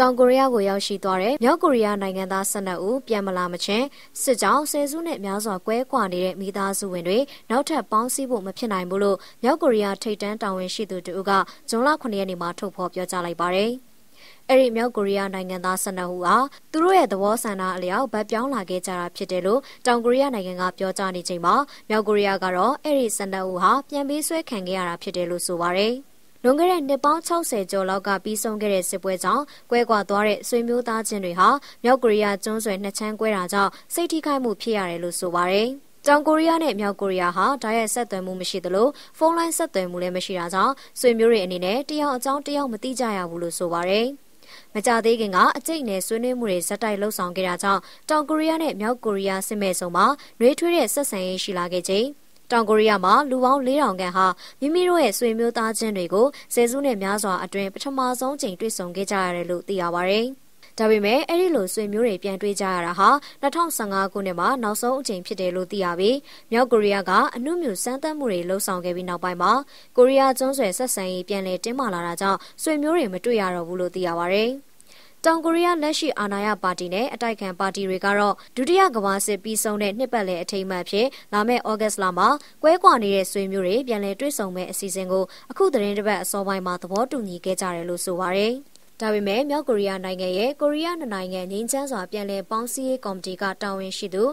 တောင်ကိုရီးယားကိုရောက်ရှိသွားတဲ့မြောက်ကိုရီးယားနိုင်ငံသား12ဦးပြန်မလာမချင်းစစ်ကြောင်းဆယ်စုနှစ်များစွာကွဲကွာနေတဲ့မိသားစုဝင်တွေနောက်ထပ်ပေါင်းစည်းဖို့မဖြစ်နိုင်ဘူးလို့မြောက်ကိုရီးယားထိပ်တန်းတာဝန်ရှိသူတို့ကဇွန်လ9ရက်နေ့မှာထုတ်ဖော်ပြောကြားလိုက်ပါတယ်။အဲ့ဒီမြောက်ကိုရီးယားနိုင်ငံသား12ဦးဟာသူတို့ရဲ့သဘောဆန္ဒအလျောက်ဗတ်ပြောင်းလာခဲ့ကြတာဖြစ်တယ်လို့တောင်ကိုရီးယားနိုင်ငံကပြောကြားနေချိန်မှာမြောက်ကိုရီးယားကတော့အဲ့ဒီ12ဦးဟာပြန်ပြီးဆွဲခံခဲ့ရတာဖြစ်တယ်လို့ဆိုပါတယ်။ လွန်ခဲ့တဲ့နှစ်ပေါင်း60ကျော်လောက်ကပြီးဆုံးခဲ့တဲ့စစ်ပွဲကြောင့်ကွဲကွာသွားတဲ့ဆွေမျိုးသားချင်းတွေဟာမြောက်ကိုရီးယားကျွန်းဆွယ်နှစ်ချမ်းကွဲတာကြောင့်စိတ်ထိခိုက်မှုဖြစ်ရတယ်လို့ဆိုပါတယ်။တောင်ကိုရီးယားနဲ့မြောက်ကိုရီးယားဟာဓာတ်ရိုက်ဆက်သွယ်မှုမရှိသလိုဖုန်းလိုင်းဆက်သွယ်မှုလည်းမရှိတာကြောင့်ဆွေမျိုးတွေအနေနဲ့တယောက်အကြောင်းတယောက်မသိကြရဘူးလို့ဆိုပါတယ်။မကြသေးခင်ကအကျိတ်နဲ့ဆွေးနွေးမှုတွေဇက်တိုက်လှုပ်ဆောင်ခဲ့တာကြောင့်တောင်ကိုရီးယားနဲ့မြောက်ကိုရီးယားစစ်မဲ့ဆုံမှာနှွေးထွေးတဲ့ဆက်ဆံရေးရှိလာခဲ့ချိန် တောင်ကိုရီးယားမှာလူပေါင်း4000ခန့်ဟာမိမိတို့ရဲ့ဆွေမျိုးသားချင်းတွေကိုဆယ်စုနှစ်များစွာအတွင်းပထမဆုံးချိန်တွေ့ဆုံခဲ့ကြရတယ်လို့သိရပါဗျ။ဒါပေမဲ့အဲ့ဒီလိုဆွေမျိုးတွေပြန်တွေ့ကြရတာဟာ2015ခုနှစ်မှာနောက်ဆုံးအကြိမ်ဖြစ်တယ်လို့သိရပြီးမြောက်ကိုရီးယားကအမှုမြူစမ်းသပ်မှုတွေလှုံ့ဆော်ခဲ့ပြီးနောက်ပိုင်းမှာကိုရီးယားကျွန်းဆွယ်ဆက်ဆံရေးပြန်လည်တင်းမာလာတာကြောင့်ဆွေမျိုးတွေမတွေ့ရတော့ဘူးလို့သိရပါဗျ။ တောင်ကိုရီးယားလက်ရှိအာဏာရပါတီနဲ့အတိုက်ခံပါတီတွေကတော့ဒုတိယကမ္ဘာစစ်ပြီးဆုံးတဲ့နှစ်ပတ်လည်အထိမ်းအမှတ်ဖြစ်လာမယ့်ဩဂတ်စ်လမှာကွဲကွာနေတဲ့ဆွေမျိုးတွေပြန်လည်တွေ့ဆုံမဲ့အစီအစဉ်ကိုအခုသတင်းတစ်ပတ်အစောပိုင်းမှာသဘောတူညီခဲ့ကြတယ်လို့ဆိုပါရယ်ဒါပေမဲ့မြောက်ကိုရီးယားနိုင်ငံရဲ့ကိုရီးယားနိုင်ငံငင်းချမ်းစွာပြန်လည်ပေါင်းစည်းရေးကော်မတီကတာဝန်ရှိသူ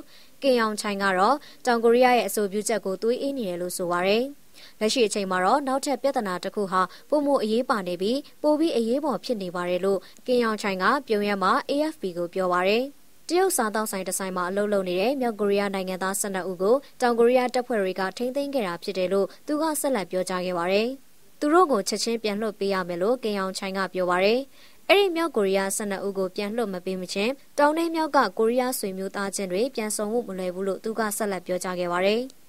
ကင်ယောင်ချိုင်ကတော့တောင်ကိုရီးယားရဲ့အဆိုပြုချက်ကိုသွေးအေးနေတယ်လို့ဆိုပါရယ်။ လက်ရှိအချိန်မှာတော့နောက်ထပ်ပြဿနာတစ်ခုဟာပုံမှုအရေးပါနေပြီးပိုပြီးအရေးပေါ်ဖြစ်နေပါတယ်လို့ကင်ယောင်ချိုင်ကပြုံးရမှာ AFP ကိုပြောပါရယ်တရုတ်စားတောက်ဆိုင်တဆိုင်မှာအလုပ်လုပ်နေတဲ့မြောက်ကိုရီးယားနိုင်ငံသား12ဦးကိုတောင်ကိုရီးယားတပ်ဖွဲ့တွေကထိန်းသိမ်းခဲ့တာဖြစ်တယ်လို့သူကဆက်လက်ပြောကြားခဲ့ပါတယ်။သူတို့ကိုချက်ချင်းပြန်လွှတ်ပေးရမယ်လို့ကင်ယောင်ချိုင်ကပြောပါတယ်။အဲ့ဒီမြောက်ကိုရီးယား12ဦးကိုပြန်လွှတ်မပေးမချင်းတောင်နှင်းမြောက်ကကိုရီးယားဆွေမျိုးသားချင်းတွေပြန်ဆုံမှုမလွယ်ဘူးလို့သူကဆက်လက်ပြောကြားခဲ့ပါတယ်။